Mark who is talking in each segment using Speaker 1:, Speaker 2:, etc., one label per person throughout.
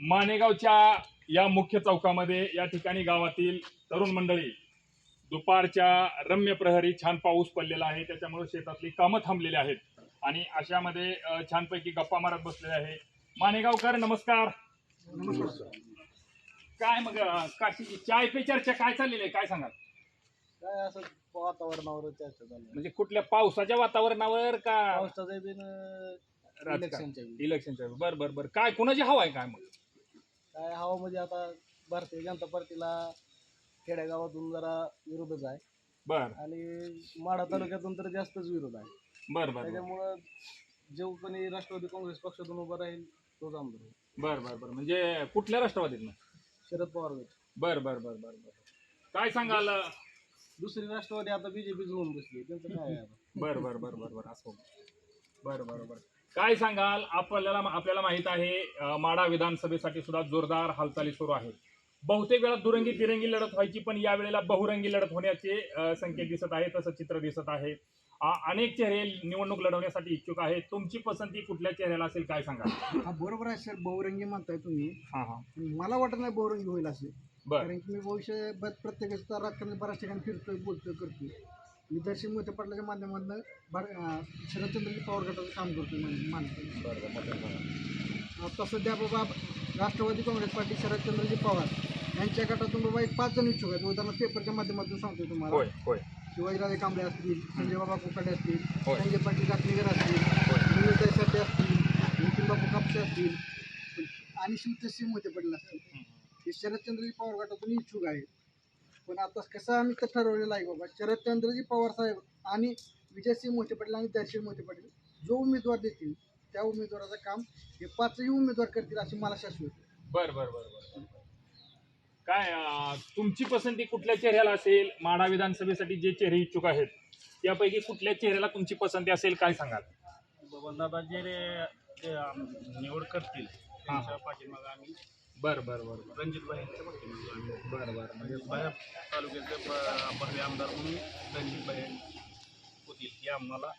Speaker 1: मानेगावच्या या मुख्य चौकामध्ये या ठिकाणी गावातील तरुण मंडळी दुपारच्या रम्य प्रहरी छान पाऊस पडलेला आहे. त्याच्यामुळे शेतातली कामं थांबलेली आहेत. आणि अशामध्ये छानपैकी गप्पा मारत बसलेले आहे. मानेगावकर नमस्कार. काय मग काशी चाय पे चर्चा काय चाललेली आहे? काय सांगाल?
Speaker 2: काय असं वातावरणावर चर्चा.
Speaker 1: म्हणजे कुठल्या पावसाच्या वातावरणावर का
Speaker 2: पावसाचं
Speaker 1: राजकारण?
Speaker 2: इलेक्शनच्या बी.
Speaker 1: इलेक्शनच्या बर बर बर. काय कोणाची हवा आहे काय मग?
Speaker 2: काय हवा म्हणजे आता भारतीय जनता पार्टीला खेडेगावातून जरा विरोधच आहे.
Speaker 1: बर.
Speaker 2: आणि माढा तालुक्यातून तर जास्तच विरोध आहे.
Speaker 1: बर बर बर.
Speaker 2: त्याच्यामुळं जो कोणी राष्ट्रवादी काँग्रेस पक्षातून उभा राहील तोच आमदार होईल.
Speaker 1: बर बर बर. म्हणजे कुठल्या राष्ट्रवादीत
Speaker 2: शरद पवार गट.
Speaker 1: बर बर बर बर बर. काय सांगाल?
Speaker 2: दुसरी राष्ट्रवादी आता बीजेपी होऊन बसली त्यांचं काय आहे आता?
Speaker 1: बर बर बर बर बर. असं बर बर बर. काय सांगाल? आपल्याला आपल्याला माहीत आहे माढा विधानसभेसाठी सुद्धा जोरदार हालचाली सुरू आहेत. बहुतेक वेळा दुरंगी तिरंगी लढत व्हायची पण यावेळेला बहुरंगी लढत होण्याचे संकेत दिसत आहे तसं चित्र दिसत आहे. अनेक चेहरे निवडणूक लढवण्यासाठी इच्छुक आहेत. तुमची पसंती कुठल्या चेहऱ्याला असेल काय सांगाल?
Speaker 3: हा बरोबर आहे सर. बहुरंगी म्हणताय तुम्ही.
Speaker 1: हा हा.
Speaker 3: मला वाटत नाही बहुरंगी होईल असे.
Speaker 1: बर.
Speaker 3: कारण की मी भविष्य प्रत्येक बऱ्याच ठिकाणी फिरतोय बोलतोय करतोय. मी दर्शन मोठे पाटलाच्या माध्यमातून भार शरदचंद्रजी पवार गटाचं काम करतोय मान- मानतो
Speaker 1: बर बर
Speaker 3: आता सध्या बाबा राष्ट्रवादी काँग्रेस पार्टी शरदचंद्रजी पवार यांच्या गटातून बाबा एक पाच जण इच्छुक आहेत. उदाहरण पेपरच्या माध्यमातून सांगतो तुम्हाला.
Speaker 1: होय
Speaker 3: शिवाजीराजे कांबळे असतील संजय बाबा कोकाटे असतील
Speaker 1: होय.
Speaker 3: संजय पाटील काटणीकर असतील निलेश देशपांडे असतील नितीन बापू कापसे असतील. आणि शिवतसिंह मोठे पडले असतील. हे शरदचंद्रजी पवार गटातून इच्छुक आहे पण आता कसं आम्ही तर ठरवलेलं आहे बाबा शरदचंद्रजी पवार साहेब आणि विजयसिंह मोठे पाटील आणि दर्शन मोठे पाटील जो उमेदवार देतील त्या उमेदवाराचं काम हे पाचही उमेदवार करतील अशी मला शाश्वत.
Speaker 1: बर बर बर बर. काय अं, तुमची पसंती कुठल्या चेहऱ्याला असेल? माढा विधानसभेसाठी जे चेहरे इच्छुक आहेत त्यापैकी कुठल्या चेहऱ्याला तुमची पसंती असेल काय सांगाल?
Speaker 2: बाबा दादा जे रे- जे आम- निवड करतील त्यांच्या पाठीमागं आम्ही
Speaker 1: बर बर बर
Speaker 2: रणजित भाईंच्या पाठीमागं आम्ही
Speaker 1: बर बर. म्हणजे
Speaker 2: बाहेर तालुक्याचे आमदार म्हणून रणजित भाई होतील हे आम्हाला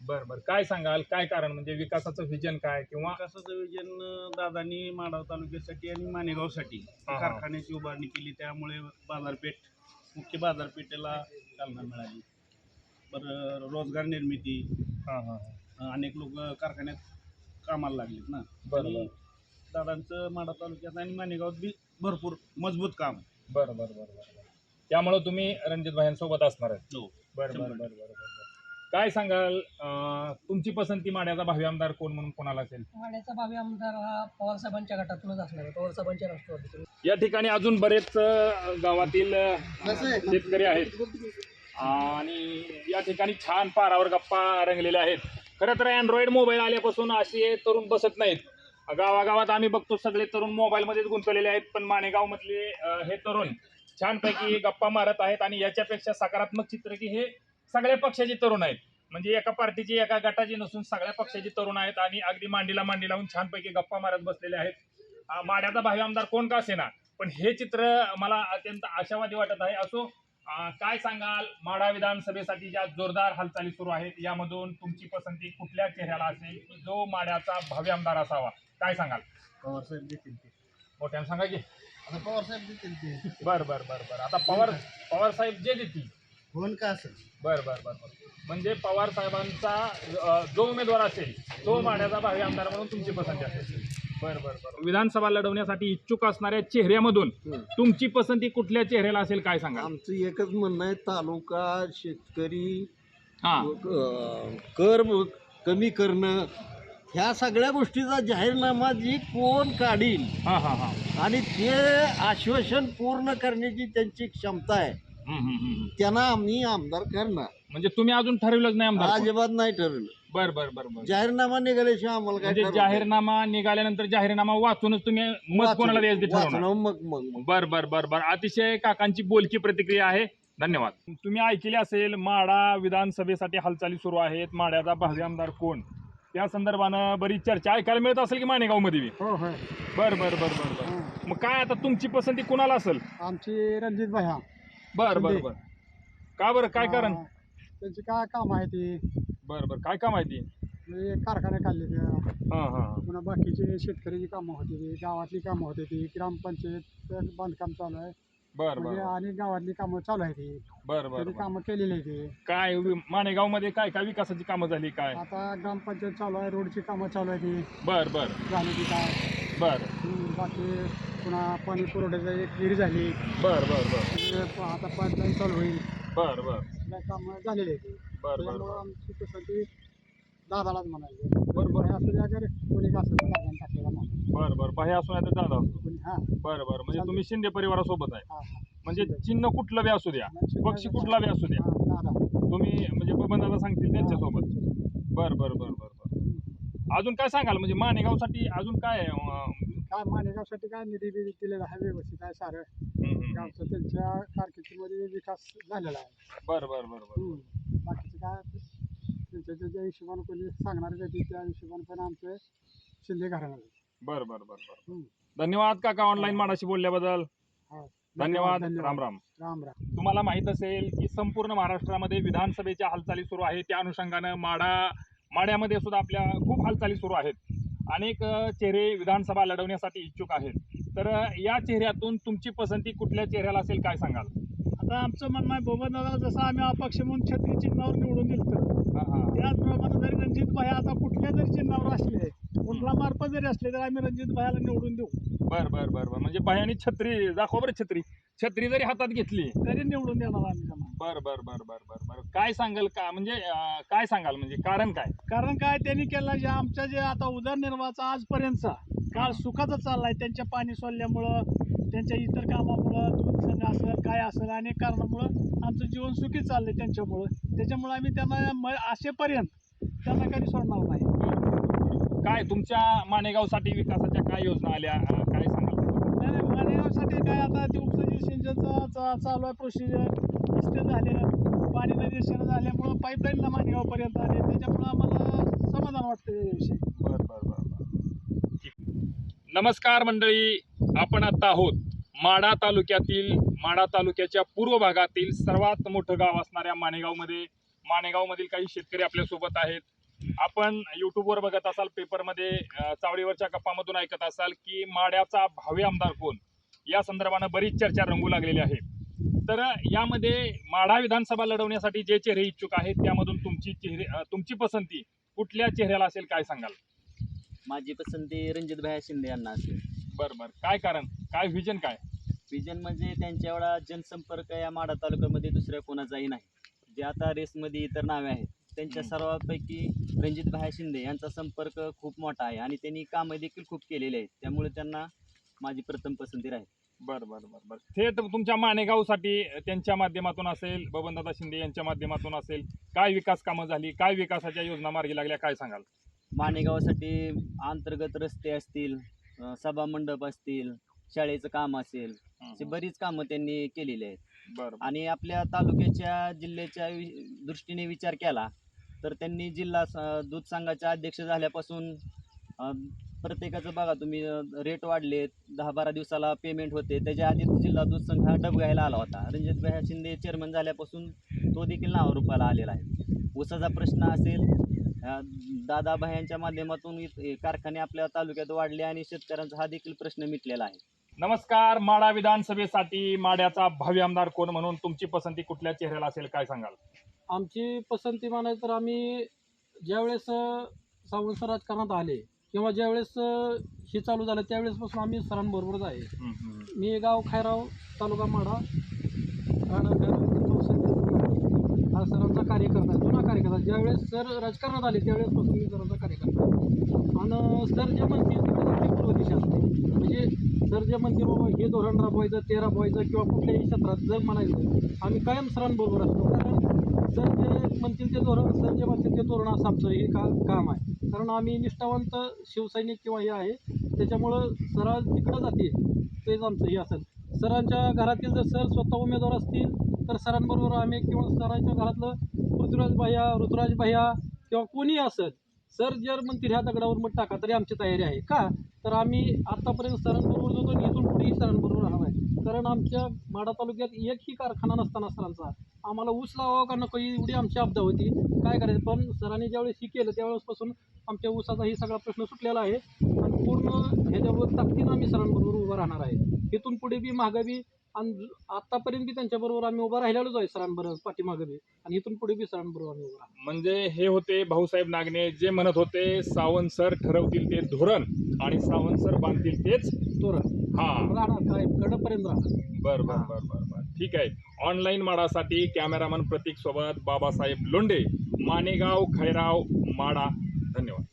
Speaker 1: बर बर. काय सांगाल? काय कारण? म्हणजे विकासाचं व्हिजन काय? किंवा
Speaker 2: विकासाचं विजन अं, दादांनी माढा तालुक्यासाठी आणि मानेगावसाठी
Speaker 1: हा, हा.
Speaker 2: कारखान्याची उभारणी केली. त्यामुळे बाजारपेठ मुख्य बाजारपेठेला चालना मिळाली. बरं रोजगार निर्मिती.
Speaker 1: हा हा
Speaker 2: अं, अनेक लोक कारखान्यात कामाला लागलेत ना.
Speaker 1: बरं,
Speaker 2: आणि दादांचं माढा तालुक्यात आणि मानेगावात बी भरपूर मजबूत काम.
Speaker 1: बर बर बर बर. बर. त्यामुळं तुम्ही रणजित भाईंसोबत असणार आहे
Speaker 2: हो
Speaker 1: बर बर बर बर बर बर. काय सांगाल अं, तुमची पसंती माड्याचा भावी आमदार कोण म्हणून कोणाला असेल?
Speaker 4: माड्याचा भावी आमदार हा पवारसाहेबांच्या गटातूनच असणार आहे. पवारसाहेबांच्या राष्ट्रवादीतून
Speaker 1: या ठिकाणी अजून बरेच अ, गावातील अ, शेतकरी आहेत. आणि या ठिकाणी छान पारावर गप्पा रंगलेल्या आहेत. खरं तर अँड्रॉइड मोबाईल आल्यापासून असे तरुण बसत नाहीत. गावागावात आम्ही बघतो सगळे तरुण मोबाईलमध्येच गुंतवलेले आहेत पण माणेगावमधले हे तरुण छानपैकी गप्पा मारत आहेत आणि याच्यापेक्षा सकारात्मक चित्र की हे सगळ्या पक्षाचे तरुण आहेत. म्हणजे एका पार्टीची एका गटाची नसून सगळ्या पक्षाचे तरुण आहेत आणि अगदी मांडीला मांडी लावून छानपैकी गप्पा मारत बसलेले आहेत. माड्याचा भावी आमदार कोण का असेना? पण हे चित्र मला अत्यंत आशावादी वाटत आहे. असो काय सांगाल? माढा विधानसभेसाठी ज्या जोरदार हालचाली सुरू आहेत यामधून तुमची पसंती कुठल्या चेहऱ्याला असेल? जो माड्याचा भावी आमदार असावा? काय सांगाल?
Speaker 2: पवारसाहेब देतील ते.
Speaker 1: मोठ्यानं सांगा की.
Speaker 2: आता पवारसाहेब देतील ते.
Speaker 1: बर बर बर बर. आता पवार पवार साहेब जे देतील.
Speaker 2: फोन का असेल
Speaker 1: बर बर बर बर. म्हणजे पवार साहेबांचा अ, जो उमेदवार असेल तो माड्याचा भावी आमदार म्हणून तुमची पसंती असेल. बर बर बर. विधानसभा लढवण्यासाठी इच्छुक असणाऱ्या चेहऱ्यामधून तुमची पसंती कुठल्या चेहऱ्याला असेल काय सांगा
Speaker 5: आमचं एकच म्हणणं आहे तालुका शेतकरी
Speaker 1: हा.
Speaker 5: अं, कर कमी करणं ह्या सगळ्या गोष्टीचा जाहीरनामा जी कोण काढील
Speaker 1: हा हा हा.
Speaker 5: आणि ते आश्वासन पूर्ण करण्याची त्यांची क्षमता आहे.
Speaker 1: हम्म, हम्म, हम्म.
Speaker 5: त्यांना आम्ही आमदार करणार.
Speaker 1: म्हणजे तुम्ही अजून ठरवलंच नाही आमदार कोण?
Speaker 5: अजिबात नाही ठरवलं.
Speaker 1: बर बर बर बर.
Speaker 5: जाहीरनामा निघाल्याशिवाय आम्हाला काय
Speaker 1: म्हणजे जाहीरनामा निघाल्यानंतर जाहीरनामा वाचूनच तुम्ही
Speaker 5: नाही.
Speaker 1: मत कोणाला द्यायचं ते
Speaker 5: वाचून-
Speaker 1: ठरवणार?
Speaker 5: वाचून मग मग मग.
Speaker 1: बर बर बर बर. अतिशय काकांची बोलकी प्रतिक्रिया आहे. धन्यवाद. तुम्ही ऐकले असेल माडा विधानसभेसाठी हालचाली सुरू आहेत. माड्याचा भावी आमदार कोण? त्या संदर्भानं बरीच चर्चा ऐकायला मिळत असेल की माणेगावमध्ये बी?
Speaker 3: हो हो.
Speaker 1: बर बर बर बर बर. मग काय आता तुमची पसंती कोणाला असेल?
Speaker 3: आमची रणजित भाई हा.
Speaker 1: बर बर बर. का बरं? काय कारण?
Speaker 3: त्यांची काय काम आहे ती?
Speaker 1: बर बर. काय का माहिती
Speaker 3: म्हणजे कारखाने काढले ते
Speaker 1: हां हां.
Speaker 3: पुन्हा बाकीचे शेतकऱ्याची कामं होती ती गावातली कामं होती ती ग्रामपंचायत बांधकाम चालू आहे.
Speaker 1: बर
Speaker 3: म्हणजे
Speaker 1: बर.
Speaker 3: आणि गावातली कामं चालू आहे ती
Speaker 1: बर बर
Speaker 3: त्यांनी कामं केलेली आहे ती
Speaker 1: काय माणेगावमध्ये काय काय विकासाची कामं झाली काय?
Speaker 3: आता ग्रामपंचायत चालू आहे रोडची कामं चालू आहे ती
Speaker 1: बर बर.
Speaker 3: झाली ती काय?
Speaker 1: बर.
Speaker 3: हम्म, बाकी पुन्हा पाणी पुरवठ्याची एक विहीर झाली.
Speaker 1: बर बर बर.
Speaker 3: म्हणजे प- आता पाईपलाईन चालू होईल.
Speaker 1: बर बर.
Speaker 3: काय कामं झालेली आहे ती
Speaker 1: बर बर
Speaker 3: त्यामुळं आमची पसंती दादालाच म्हणायची.
Speaker 1: बरोबर.
Speaker 3: असं द्या अगर कोणी असं दादाने टाकलेला म्हणून
Speaker 1: बर बर. बाहे असून आता दादा असतो
Speaker 3: कोणी हां.
Speaker 1: बर बर. म्हणजे तुम्ही शिंदे परिवारासोबत आहे.
Speaker 3: हां हां.
Speaker 1: म्हणजे चिन्ह कुठलं बी असू द्या. पक्ष कुठला बी असू द्या.
Speaker 3: हां दादा.
Speaker 1: तुम्ही म्हणजे बबन दादा सांगतील त्यांच्यासोबत. बर बर बर बर बर. अजून काय सांगाल? म्हणजे माणेगावसाठी अजून काय आहे? अं,
Speaker 3: काय माणेगावसाठी काय निधी बिधी दिलेला आहे व्यवस्थित आहे सारं.
Speaker 1: हम्म, हम्म, हम्म.
Speaker 3: गावचा त्यांच्या कारकिर्दीमध्ये विकास झालेला आहे.
Speaker 1: बर बर बर बर.
Speaker 3: हम्म. बाकीचं काय? त्यांच्या त्यांच्या हिशोबानं कोणी सांगणार कधी त्या हिशोबानं पण आमचे शिंदे घराणं
Speaker 1: बर बर बर बर.
Speaker 3: हम्म.
Speaker 1: धन्यवाद काका ऑनलाईन माडाशी बोलल्याबद्दल.
Speaker 3: हा.
Speaker 1: धन्यवाद
Speaker 3: धन्यवाद.
Speaker 1: राम राम.
Speaker 3: राम राम.
Speaker 1: तुम्हाला माहीत असेल की संपूर्ण महाराष्ट्रामध्ये विधानसभेच्या हालचाली सुरू आहेत. त्या अनुषंगानं माडा माड्यामध्ये सुद्धा आपल्या खूप हालचाली सुरू आहेत. अनेक अ, चेहरे विधानसभा लढवण्यासाठी इच्छुक आहेत. तर अ, या चेहऱ्यातून तुमची पसंती कुठल्या चेहऱ्याला असेल काय सांगाल?
Speaker 2: आता आमचं म्हणणं आहे बोबन दादा जसं आम्ही अपक्ष म्हणून छत्री चिन्हावर निवडून दिलं. त्याचप्रमाणे जरी रणजित भाई आता कुठल्या जरी चिन्हावर असले कुठला मार्फत जरी असले तर आम्ही रणजित भाईला निवडून देऊ.
Speaker 1: बर बर बर बर. म्हणजे बाह्यानी छत्री दाखवा बरं छत्री. छत्री जरी हातात घेतली.
Speaker 2: तरी निवडून देणार आम्ही त्यांना.
Speaker 1: बर बर बर बर बर बर. काय सांगाल का? म्हणजे अ, काय सांगाल? म्हणजे कारण काय?
Speaker 2: कारण काय? त्यांनी केलं जे आमच्या जे आता उदरनिर्वाहाचा आजपर्यंतचा काळ सुखाचा चाललाय. त्यांच्या पाणी सोडल्यामुळं त्यांच्या इतर कामामुळं दूध संघ असेल काय असेल अनेक कारणामुळं आमचं जीवन सुखी चाललंय त्यांच्यामुळं. त्याच्यामुळं आम्ही त्यांना म असेपर्यंत त्यांना कधी सोडणार नाही.
Speaker 1: काय तुमच्या माणेगावसाठी विकासाच्या काय योजना आल्या? अ, काय सांगाल?
Speaker 2: मालेगावसाठी काय आता ते उपसजी सिंचनचं चा- चालू आहे प्रोसिजर रस्ते झाले. पाणी नदीशन झाल्यामुळं पाईपलाईनला मालेगावपर्यंत आले. त्याच्यामुळं आम्हाला समाधान वाटतं याविषयी
Speaker 1: बर बर बर बर. ठीक. नमस्कार मंडळी. आपण आता आहोत माडा तालुक्यातील माडा तालुक्याच्या पूर्व भागातील सर्वात मोठं गाव असणाऱ्या माणेगावमध्ये. माणेगावमधील काही शेतकरी आपल्यासोबत आहेत. आपण यूट्यूबवर बघत असाल पेपरमध्ये चावडीवरच्या गप्पामधून ऐकत असाल की माड्याचा भावी आमदार कोण? या संदर्भानं बरीच चर्चा रंगू लागलेली आहे. तर यामध्ये माढा विधानसभा लढवण्यासाठी जे चेहरे इच्छुक आहेत त्यामधून तुमची चेहरे तुमची पसंती कुठल्या चेहऱ्याला असेल काय सांगाल?
Speaker 6: माझी पसंती रणजित भाई शिंदे यांना असेल.
Speaker 1: बरं बरं. काय कारण? काय व्हिजन काय?
Speaker 6: विजन म्हणजे त्यांच्या एवढा जनसंपर्क या माडा तालुक्यामध्ये दुसऱ्या कोणाचाही नाही. जे आता रेसमध्ये इतर नावे आहेत त्यांच्या. सर्वांपैकी रणजित भाई शिंदे यांचा संपर्क खूप मोठा आहे आणि त्यांनी कामं देखील खूप केलेली आहेत. त्यामुळे त्यांना माझी प्रथम पसंती राहील.
Speaker 1: बरं बरं बरं बरं. थेट तुमच्या माणेगावसाठी त्यांच्या माध्यमातून असेल बबनदादा शिंदे यांच्या माध्यमातून असेल. काय विकास कामं झाली? काय विकासाच्या योजना मार्गी लागल्या? काय सांगाल?
Speaker 6: माणेगावासाठी अंतर्गत रस्ते असतील अ, सभा मंडप असतील शाळेचं काम असेल अशी बरीच कामं त्यांनी केलेली आहेत.
Speaker 1: बरं बरं.
Speaker 6: आणि आपल्या तालुक्याच्या जिल्ह्याच्या वि- दृष्टीने विचार केला तर त्यांनी जिल्हा स- दूध संघाचे अध्यक्ष झाल्यापासून प्रत्येकाचं बघा तुम्ही रेट वाढले दहा बारा दिवसाला पेमेंट होते. त्याच्या आधी जिल्हा दूध संघ हा डबघायला आला होता. रणजित भाई शिंदे चेअरमन झाल्यापासून तो देखील नावारूपाला आलेला आहे. ऊसाचा प्रश्न असेल अ, दादाभायांच्या माध्यमातून हे कारखाने आपल्या तालुक्यात वाढले आणि शेतकऱ्यांचा हा देखील प्रश्न मिटलेला आहे.
Speaker 1: नमस्कार माडा विधानसभेसाठी माड्याचा भावी आमदार कोण म्हणून तुमची पसंती कुठल्या चेहऱ्याला असेल काय सांगाल?
Speaker 4: आमची पसंती म्हणायचं तर आम्ही ज्यावेळेस सावंत राजकारणात आले किंवा ज्यावेळेस हे चालू झालं त्यावेळेसपासून आम्ही सरांबरोबरच आहे. मी गाव खायराव तालुका माढा राहणार हा सरांचा कार्यकर्ता आहे जुना कार्यकर्ता. ज्यावेळेस सर राजकारणात आले त्यावेळेसपासून मी सरांचा कार्यकर्ता आणि सर जे म्हणतील आपली पूर्व दिशा असते. म्हणजे सर जे म्हणतील बाबा हे धोरण राबवायचं ते राबवायचं किंवा कुठल्याही क्षेत्रात जर म्हणायचं आम्ही कायम सरांबरोबर असतो. कारण सर जे म्हणतील ते धोरण सर जे म्हणतील ते धोरण असं आमचं हे का काम आहे. कारण आम्ही निष्ठावंत शिवसैनिक किंवा हे आहे त्याच्यामुळं सरा तिकडं जाते तेच आमचं हे असेल. सरांच्या घरातील जर सर स्वतः उमेदवार असतील तर सरांबरोबर आम्ही किंवा सरांच्या घरातलं पृथ्वीराज भैया ऋतुराज भैया किंवा कोणी असेल सर जर म्हणतील ह्या दगडावर मग टाका तरी आमची तयारी आहे. का? तर आम्ही आत्तापर्यंत सरांबरोबर जो इथून पुढेही सरांबरोबर राहणार आहे. कारण आमच्या माडा तालुक्यात एकही कारखाना नसताना सरांचा. आम्हाला ऊस लावावं का नको ही एवढी आमची अब्दा होती. काय करायचं? पण सरांनी ज्यावेळेस ही केलं त्यावेळेसपासून आमच्या ऊसाचा ही सगळा प्रश्न सुटलेला आहे. आणि पूर्ण ह्याच्यावर ताकदीनं आम्ही सरांबरोबर उभं राहणार आहे. इथून पुढे बी मागं बी आणि आतापर्यंत बी त्यांच्याबरोबर आम्ही उभं राहिलेलोच आहे सरांबरोबर पाठीमागं बी. आणि इथून पुढे बी सरांबरोबर आम्ही उभं राहणार.
Speaker 1: म्हणजे हे होते भाऊसाहेब नागणे जे म्हणत होते सावंत सर ठरवतील ते धोरण आणि सावंत सर बांधतील तेच
Speaker 4: तोरण
Speaker 1: हा.
Speaker 4: राहणार काय कडपर्यंत राहणार.
Speaker 1: बर बर बर बर बर. ठीक आहे. ऑनलाईन माडासाठी कॅमेरामन प्रतीक सोबत बाबासाहेब लोंढे मानेगाव खैराव माडा. धन्यवाद.